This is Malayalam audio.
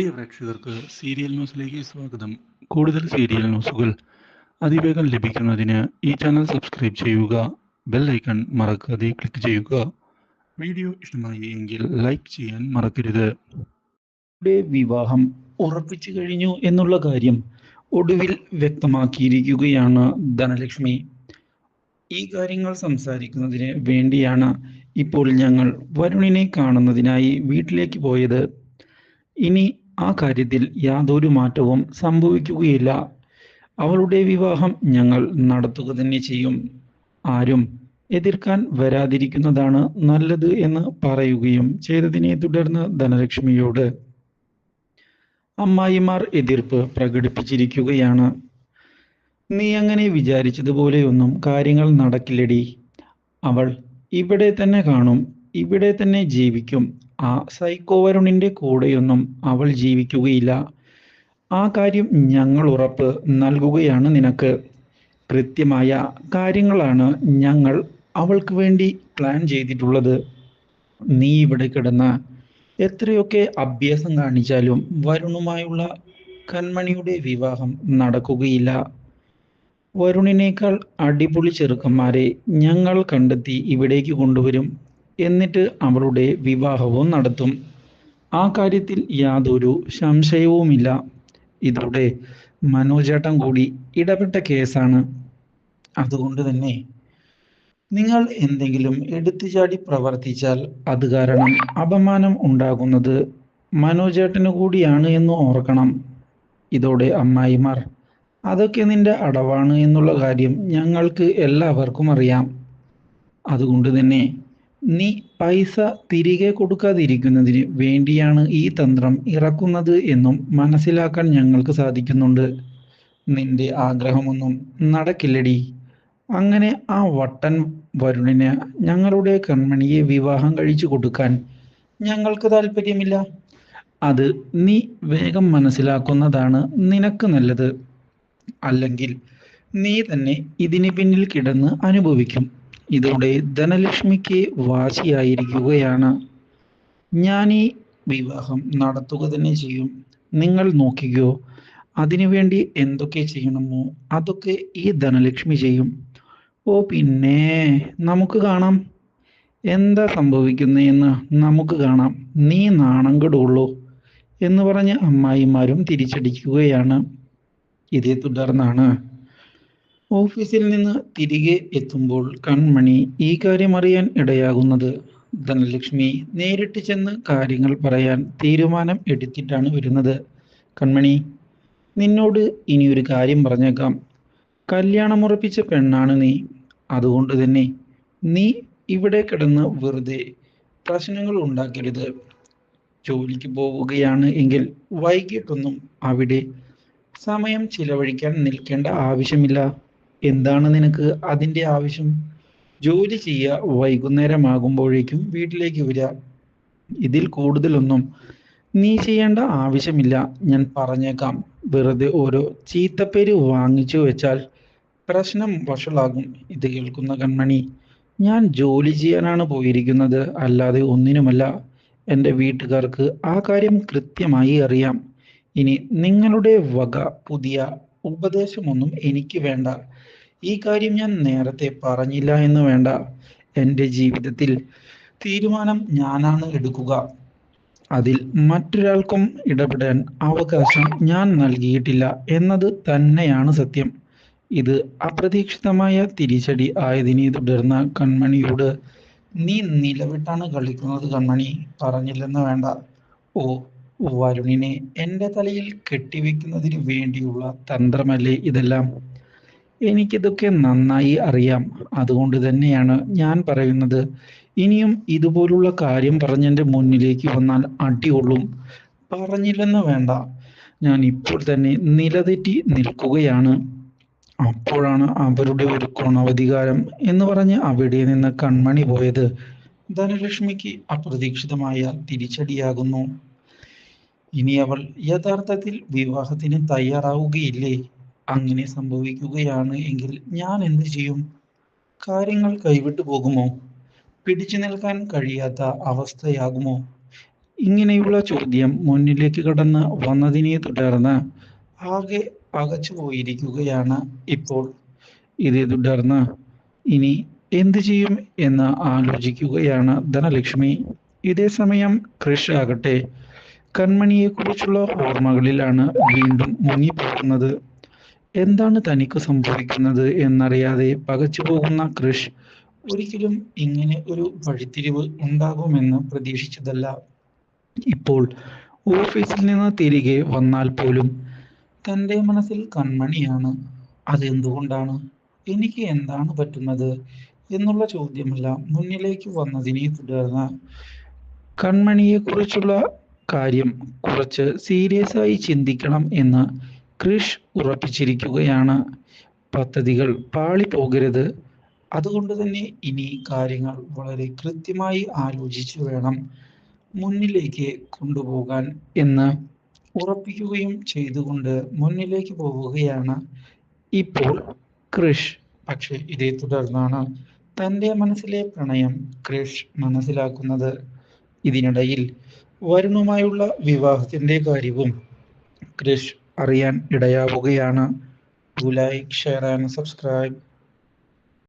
പ്രിയ പ്രേക്ഷകർക്ക് സീരിയൽ ന്യൂസിലേക്ക് സ്വാഗതം. കൂടുതൽ സീരിയൽ ന്യൂസുകൾ അതിവേഗം ലഭിക്കുന്നതിന് ഈ ചാനൽ സബ്സ്ക്രൈബ് ചെയ്യുക ബെൽ ഐക്കൺ മറക്കാതെ ക്ലിക്ക് ചെയ്യുക. വീഡിയോ ഇഷ്ടമായി എങ്കിൽ ലൈക്ക് ചെയ്യാൻ മറക്കരുത്. വിവാഹം ഉറപ്പിച്ചു കഴിഞ്ഞു എന്നുള്ള കാര്യം ഒടുവിൽ വ്യക്തമാക്കിയിരിക്കുകയാണ് ധനലക്ഷ്മി. ഈ കാര്യങ്ങൾ സംസാരിക്കുന്നതിന് വേണ്ടിയാണ് ഇപ്പോൾ ഞങ്ങൾ വരുണിനെ കാണുന്നതിനായി വീട്ടിലേക്ക് പോയത്. ഇനി ആ കാര്യത്തിൽ യാതൊരു മാറ്റവും സംഭവിക്കുകയില്ല. അവളുടെ വിവാഹം ഞങ്ങൾ നടത്തുക തന്നെ ചെയ്യും. ആരും എതിർക്കാൻ വരാതിരിക്കുന്നതാണ് നല്ലത് എന്ന് പറയുകയും ചെയ്തതിനെ തുടർന്ന് ധനലക്ഷ്മിയോട് അമ്മായിമാർ എതിർപ്പ് പ്രകടിപ്പിച്ചിരിക്കുകയാണ്. നീ അങ്ങനെ വിചാരിച്ചതുപോലെയൊന്നും കാര്യങ്ങൾ നടക്കില്ലടി. അവൾ ഇവിടെ തന്നെ കാണും ഇവിടെ തന്നെ ജീവിക്കും. ആ സൈക്കോ വരുണിന്റെ കൂടെയൊന്നും അവൾ ജീവിക്കുകയില്ല. ആ കാര്യം ഞങ്ങൾ ഉറപ്പ് നൽകുകയാണ് നിനക്ക്. കൃത്യമായ കാര്യങ്ങളാണ് ഞങ്ങൾ അവൾക്ക് വേണ്ടി പ്ലാൻ ചെയ്തിട്ടുള്ളത്. നീ ഇവിടെ കിടന്ന് എത്രയൊക്കെ അഭ്യാസം കാണിച്ചാലും വരുണുമായുള്ള കന്മണിയുടെ വിവാഹം നടക്കുകയില്ല. വരുണിനേക്കാൾ അടിപൊളി ചെറുക്കന്മാരെ ഞങ്ങൾ കണ്ടെത്തി ഇവിടേക്ക് കൊണ്ടുവരും. എന്നിട്ട് അവളുടെ വിവാഹവും നടത്തും. ആ കാര്യത്തിൽ യാതൊരു സംശയവുമില്ല. ഇതോടെ മനോജേട്ടൻ കൂടി ഇടപെട്ട കേസാണ്. അതുകൊണ്ട് തന്നെ നിങ്ങൾ എന്തെങ്കിലും എടുത്തുചാടി പ്രവർത്തിച്ചാൽ അത് കാരണം അപമാനം ഉണ്ടാകുന്നത് മനോജേട്ടന് കൂടിയാണ് എന്ന് ഓർക്കണം. ഇതോടെ അമ്മായിമാർ അതൊക്കെ നിന്റെ അടവാണ് എന്നുള്ള കാര്യം ഞങ്ങൾക്ക് എല്ലാവർക്കും അറിയാം. അതുകൊണ്ട് തന്നെ നീ പൈസ തിരികെ കൊടുക്കാതിരിക്കുന്നതിന് വേണ്ടിയാണ് ഈ തന്ത്രം ഇറക്കുന്നത് എന്നും മനസ്സിലാക്കാൻ ഞങ്ങൾക്ക് സാധിക്കുന്നുണ്ട്. നിന്റെ ആഗ്രഹമൊന്നും നടക്കില്ലടി. അങ്ങനെ ആ വട്ടൻ വരുണിന് ഞങ്ങളുടെ കൺമണിയെ വിവാഹം കഴിച്ചു കൊടുക്കാൻ ഞങ്ങൾക്ക് താല്പര്യമില്ല. അത് നീ വേഗം മനസ്സിലാക്കുന്നതാണ് നിനക്ക് നല്ലത്. അല്ലെങ്കിൽ നീ തന്നെ ഇതിന് പിന്നിൽ കിടന്ന് അനുഭവിക്കും. ഇതോടെ ധനലക്ഷ്മിക്ക് വാശിയായിരിക്കുകയാണ്. ഞാൻ ഈ വിവാഹം നടത്തുക തന്നെ ചെയ്യും. നിങ്ങൾ നോക്കിക്കോ അതിനുവേണ്ടി എന്തൊക്കെ ചെയ്യണമോ അതൊക്കെ ഈ ധനലക്ഷ്മി ചെയ്യും. ഓ പിന്നെ നമുക്ക് കാണാം. എന്താ സംഭവിക്കുന്നതെന്ന് നമുക്ക് കാണാം. നീ നാണം കെടുള്ളൂ എന്ന് പറഞ്ഞ് അമ്മായിമാരും തിരിച്ചടിക്കുകയാണ്. ഇതേ തുടർന്നാണ് ഓഫീസിൽ നിന്ന് തിരികെ എത്തുമ്പോൾ കൺമണി ഈ കാര്യം അറിയാൻ ഇടയാകുന്നത്. ധനലക്ഷ്മി നേരിട്ട് ചെന്ന് കാര്യങ്ങൾ പറയാൻ തീരുമാനം എടുത്തിട്ടാണ് വരുന്നത്. കൺമണി നിന്നോട് ഇനി ഒരു കാര്യം പറഞ്ഞേക്കാം. കല്യാണമുറപ്പിച്ച പെണ്ണാണ് നീ. അതുകൊണ്ട് തന്നെ നീ ഇവിടെ കിടന്ന് വെറുതെ പ്രശ്നങ്ങൾ ഉണ്ടാക്കരുത്. ജോലിക്ക് പോവുകയാണ് എങ്കിൽ വൈകിട്ടൊന്നും അവിടെ സമയം ചിലവഴിക്കാൻ നിൽക്കേണ്ട ആവശ്യമില്ല. എന്താണ് നിനക്ക് അതിന്റെ ആവശ്യം? ജോലി ചെയ്യുക വൈകുന്നേരമാകുമ്പോഴേക്കും വീട്ടിലേക്ക് വരിക. ഇതിൽ കൂടുതലൊന്നും നീ ചെയ്യേണ്ട ആവശ്യമില്ല. ഞാൻ പറഞ്ഞേക്കാം. വെറുതെ ഓരോ ചീത്തപ്പേര് വാങ്ങിച്ചു വെച്ചാൽ പ്രശ്നം വഷളാകും. ഇത് കേൾക്കുന്ന കൺമണി ഞാൻ ജോലി ചെയ്യാനാണ് പോയിരിക്കുന്നത്. അല്ലാതെ ഒന്നിനുമല്ല. എന്റെ വീട്ടുകാർക്ക് ആ കാര്യം കൃത്യമായി അറിയാം. ഇനി നിങ്ങളുടെ വക പുതിയ ഉപദേശമൊന്നും എനിക്ക് വേണ്ട. ഈ കാര്യം ഞാൻ നേരത്തെ പറഞ്ഞില്ല എന്ന് വേണ്ട. എന്റെ ജീവിതത്തിൽ തീരുമാനം ഞാനാണ് എടുക്കുക. അതിൽ മറ്റൊരാൾക്കും ഇടപെടാൻ അവകാശം ഞാൻ നൽകിയിട്ടില്ല എന്നത് തന്നെയാണ് സത്യം. ഇത് അപ്രതീക്ഷിതമായ തിരിച്ചടി ആയതിനെ തുടർന്ന് കൺമണിയോട് നീ നിലവിട്ടാണ് കളിക്കുന്നത് കൺമണി പറഞ്ഞില്ലെന്ന് വേണ്ട. ഓ വരുണിനെ എന്റെ തലയിൽ കെട്ടിവെക്കുന്നതിന് വേണ്ടിയുള്ള തന്ത്രമല്ലേ ഇതെല്ലാം? എനിക്കിതൊക്കെ നന്നായി അറിയാം. അതുകൊണ്ട് തന്നെയാണ് ഞാൻ പറയുന്നത്. ഇനിയും ഇതുപോലുള്ള കാര്യം പറഞ്ഞെന്റെ മുന്നിലേക്ക് വന്നാൽ അടികൊള്ളും. പറഞ്ഞില്ലെന്ന് വേണ്ട. ഞാൻ ഇപ്പോൾ തന്നെ നിലതെറ്റി നിൽക്കുകയാണ്. അപ്പോഴാണ് അവരുടെ ഒരു കുണവധികാരം എന്ന് പറഞ്ഞ് അവിടെ നിന്ന് കൺമണി പോയത്. ധനലക്ഷ്മിക്ക് അപ്രതീക്ഷിതമായ തിരിച്ചടിയാകുന്നു. ഇനി അവൾ യഥാർത്ഥത്തിൽ വിവാഹത്തിന് തയ്യാറാവുകയില്ലേ? അങ്ങനെ സംഭവിക്കുകയാണ് എങ്കിൽ ഞാൻ എന്ത് ചെയ്യും? കാര്യങ്ങൾ കൈവിട്ടു പോകുമോ? പിടിച്ചു നിൽക്കാൻ കഴിയാത്ത അവസ്ഥയാകുമോ? ഇങ്ങനെയുള്ള ചോദ്യം മുന്നിലേക്ക് കടന്ന് വന്നതിനെ തുടർന്ന് ആകെ അകച്ചു പോയിരിക്കുകയാണ് ഇപ്പോൾ. ഇതേ തുടർന്ന് ഇനി എന്ത് ചെയ്യും എന്ന് ആലോചിക്കുകയാണ് ധനലക്ഷ്മി. ഇതേ സമയം കൃഷ് ആകട്ടെ. കൺമണിയെക്കുറിച്ചുള്ള ഓർമ്മകളിലാണ് വീണ്ടും മുങ്ങിപ്പോകുന്നത്. എന്താണ് തനിക്ക് സംഭവിക്കുന്നത് എന്നറിയാതെ പകച്ചു പോകുന്ന കൃഷ് ഒരിക്കലും ഇങ്ങനെ ഒരു വഴിത്തിരിവ് ഉണ്ടാകുമെന്ന് പ്രതീക്ഷിച്ചതല്ല. ഇപ്പോൾ ഓഫീസിൽ നിന്ന് തിരികെ വന്നാൽ പോലും തന്റെ മനസ്സിൽ കൺമണിയാണ്. അതെന്തുകൊണ്ടാണ്? എനിക്ക് എന്താണ് പറ്റുന്നത്? എന്നുള്ള ചോദ്യമെല്ലാം മുന്നിലേക്ക് വന്നതിനെ തുടർന്ന് കൺമണിയെക്കുറിച്ചുള്ള കാര്യം കുറച്ച് സീരിയസ് ആയി ചിന്തിക്കണം എന്ന് ക്രിഷ് ഉറപ്പിച്ചിരിക്കുകയാണ് പദ്ധതികൾ. പാളിപ്പോകരുത് അതുകൊണ്ട് തന്നെ ഇനി കാര്യങ്ങൾ വളരെ കൃത്യമായി ആലോചിച്ച് വേണം മുന്നിലേക്ക് കൊണ്ടുപോകാൻ എന്ന് ഉറപ്പിക്കുകയും ചെയ്തുകൊണ്ട് മുന്നിലേക്ക് പോവുകയാണ് ഇപ്പോൾ കൃഷ്. പക്ഷെ ഇതേ തുടർന്നാണ് തന്റെ മനസ്സിലെ പ്രണയം കൃഷ് മനസ്സിലാക്കുന്നത്. ഇതിനിടയിൽ വരുണുമായുള്ള വിവാഹത്തിന്റെ കാര്യവും ക്രിഷ് അറിയാൻ ഇടയാവുകയാണ്. Like share and subscribe